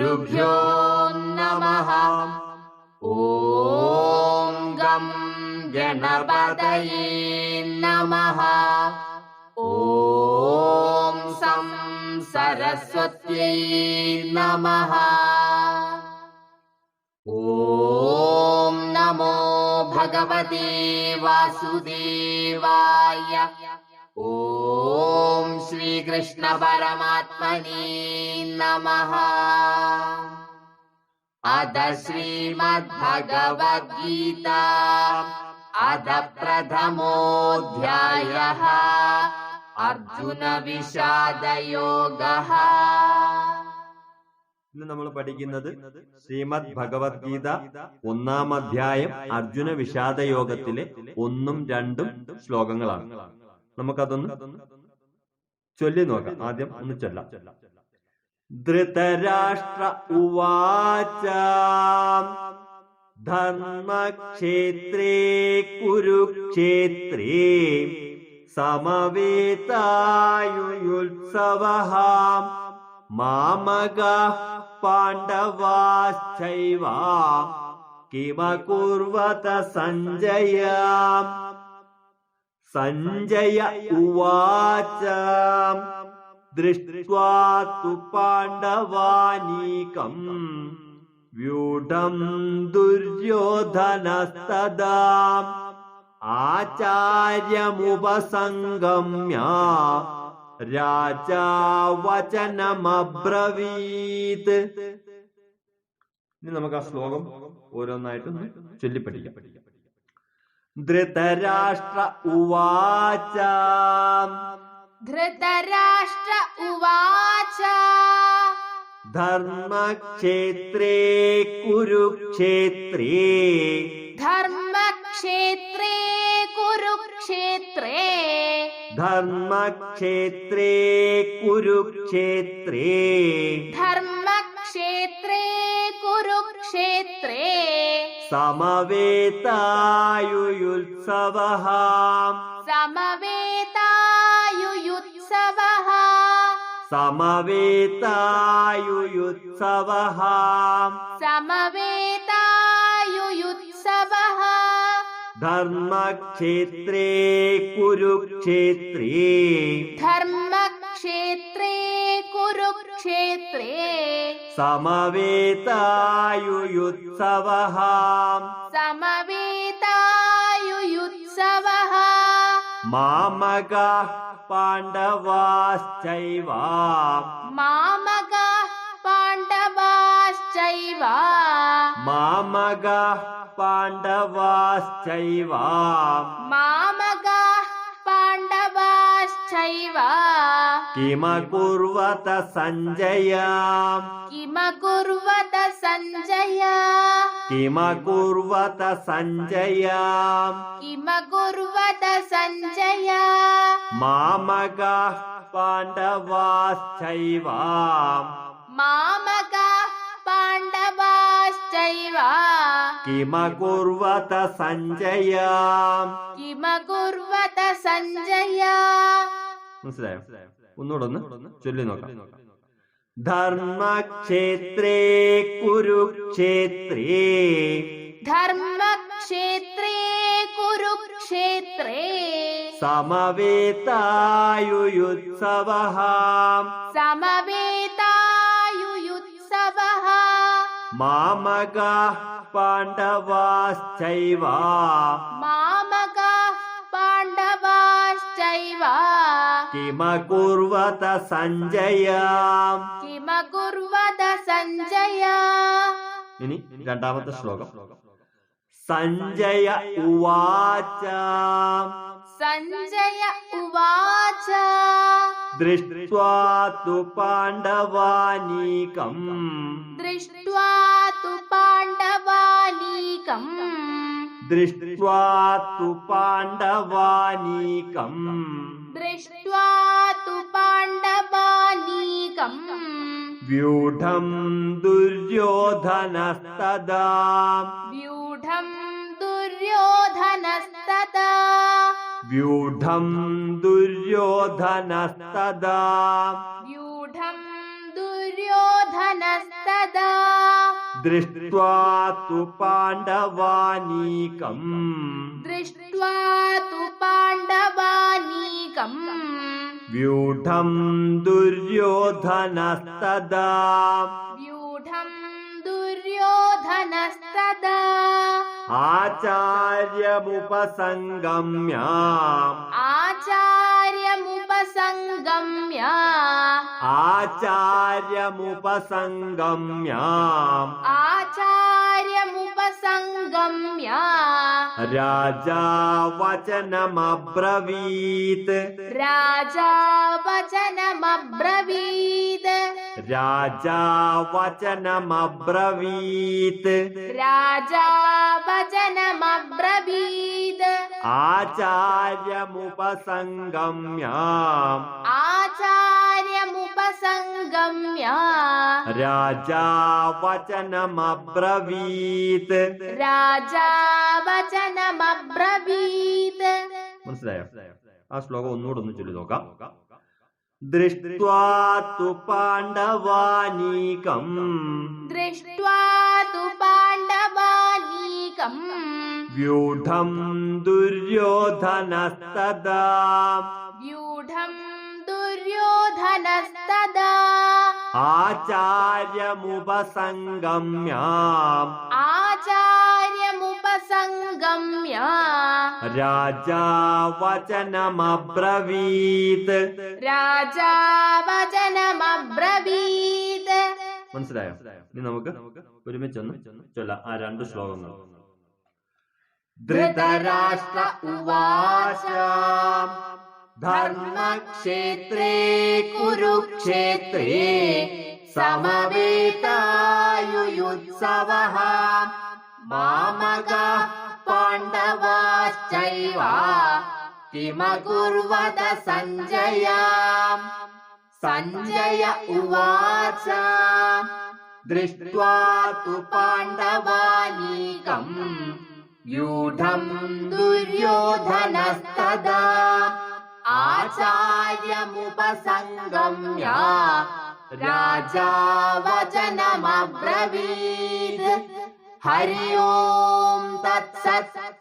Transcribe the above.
गुरुभ्यो नमः। ॐ गं गणपतये नमः। ॐ सं सरस्वत्यै नमः। ॐ नमो भगवते वासुदेवाय ഓം ശ്രീകൃഷ്ണ പരമാത്മനീ നമ. അത ശ്രീമദ്ഭഗവത്ഗീത. അത പ്രഥമോധ്യായ. അർജുന വിഷാദയോഗ. ഇന്ന് നമ്മൾ പഠിക്കുന്നത് ശ്രീമദ് ഭഗവത്ഗീത ഒന്നാം അധ്യായം അർജുന വിഷാദയോഗത്തിലെ ഒന്നും രണ്ടും ശ്ലോകങ്ങളാണ്. നമുക്കതൊന്ന് ചൊല്ലി നോക്കാം. ആദ്യം ഒന്ന് ചൊല്ലാം. ധൃതരാഷ്ട്ര ഉവാച. ധർമ്മക്ഷേത്രേ കുരുക്ഷേത്രേ സമവേതായുത്സവ മാമക പാണ്ഡവാശ്ചൈവ. കിമകുർവത സഞ്ജയ. സഞ്ജയ ഉവാച. ദൃഷ്ട്വാ തു പാണ്ഡവാനീകം. വ്യൂഢം ദുര്യോധനസ്തദാ. ആചാര്യമുപസംഗമ്യ. രാജാ വചനമബ്രവീത് ഇനി നമുക്ക് ആ ശ്ലോകം ഓരോന്നായിട്ട് ഒന്ന് ചൊല്ലിപ്പഠിക്കാം. ധൃതരാഷ്ട്ര ഉവാച. ധൃതരാഷ്ട്ര ഉവാച. ധർമ്മക്ഷേത്രേ കുരുക്ഷേത്രേ. ധർമ്മക്ഷേത്രേ കുരുക്ഷേത്രേ. ധർമ്മക്ഷേത്രേ കുരുക്ഷേത്രേ. ധർമ്മക്ഷേത്രേ കുരുക്ഷേത്രേ. समवेतायुयुत्सवः। समवेतायुयुत्सवः। समवेतायुयुत्सवः। समवेतायुयुत्सवः। धर्मक्षेत्रे कुरुक्षेत्रे। धर्मक्षेत्रे कुरु क्षेत्रे समवेतायुयुत्सवः समवेतायुयुत्सवः मामगाः पाण्डवाश्चैव मामगाः पाण्डवाश्चैव मामगाः पाण्डवाश्चैव मा ैव किमकुर्वत सञ्जया किम कुर्वत सञ्जया किमकुर्वत सञ्जया किम कुर्वत सञ्चया मामगाः पाण्डवाश्चैव। मामगाः पाण्डवाश्चैव। किमकुर्वत सञ्जया किम सञ्जया മനസ്സിലായോ? ഒന്നുകൂടെ ഒന്ന് ചൊല്ലി നോക്കാം. ധർമ്മക്ഷേത്രേ കുരുക്ഷേത്രേ. ധർമ്മക്ഷേത്രേ കുരുക്ഷേത്രേ. സമവേതായുയുത്സവ സമവേതായുയുത്സവ മാമക പാണ്ഡവാശ്ചൈവാ. पाण्डवाश्चैव കിമകുർവത സഞ്ജയ किमकुर्वत सञ्जय ഇനി രണ്ടാമത്തെ ശ്ലോകം സഞ്ജയ ഉവാച सञ्जय उवाच ദൃഷ്ട്വാ തു പാണ്ഡവാനീകം दृष्ट्वा तु पाण्डवानीकम् ദൃഷ്ട്വാ തു പാണ്ഡവാനീകം दृष्ट्वा तु पाण्डवानीकम्। दृष्ट्वा तु पाण्डवानीकम्। व्यूढम् दुर्योधनस्तदा। व्यूढम् दुर्योधनस्तदा। व्यूढम् दुर्योधनस्तदा। व्यूढम् दुर्योधनस्तदा। दृष्ट्वा तु पाण्डवानीकम्। दृष्ट्वा तु पाण्डवानीकम्। व्यूढम् दुर्योधनस्तदा। व्यूढम् दुर्योधनस्तदा। आचार्यमुपसङ्गम्य आचार्यमुपसङ्गम्य ആചാര്യമുപസംഗമ്യാം. ആചാര്യമുപസംഗമ്യ. രാജാ വചനമബ്രവീത് രാജാ വചനമബ്രവീത് രാജാ വചനമബ്രവീത് രാജാ വചനമബ്രവീത് ആചാര്യമുപസംഗമ്യാം. ആ രാജാവചനമ്രവീത് രാജാവചനമ്രവീത് മനസ്സിലായോ? ആ ശ്ലോകം ഒന്നുകൂടെ ഒന്ന് ചൊല്ലി നോക്കാം. ദൃഷ്ട്വാതു പാണ്ഡവാനീകം. ദൃഷ്ട്വാതു പാണ്ഡവാനീകം. വ്യൂഢം ദുര്യോധനസ്തദാം. ആചാര്യമുപസംഗമ്യ. രാജാവചനമബ്രവീത്. രാജാ വചനമബ്രവീത് രാജാ വചനമബ്രവീത് മനസ്സിലായോ? ഇനി നമുക്ക് ഒരുമിച്ചൊന്ന് ചൊല്ലാം. ആ രണ്ട് ശ്ലോകങ്ങൾ. ധൃതരാഷ്ട്ര ഉവാച. धर्मक्षेत्रे कुरुक्षेत्रे समवेतायुयुत्सवः। मामगाः पाण्डवाश्चैव किमकुर्वत सञ्जया? सञ्जय उवाच दृष्ट्वा तु पाण्डवानीकम् यूढम् दुर्योधनस्तद्। आचार्यमुपसङ्गम्य राजा वचनमब्रवीत् हरि ओम् तत्सत्।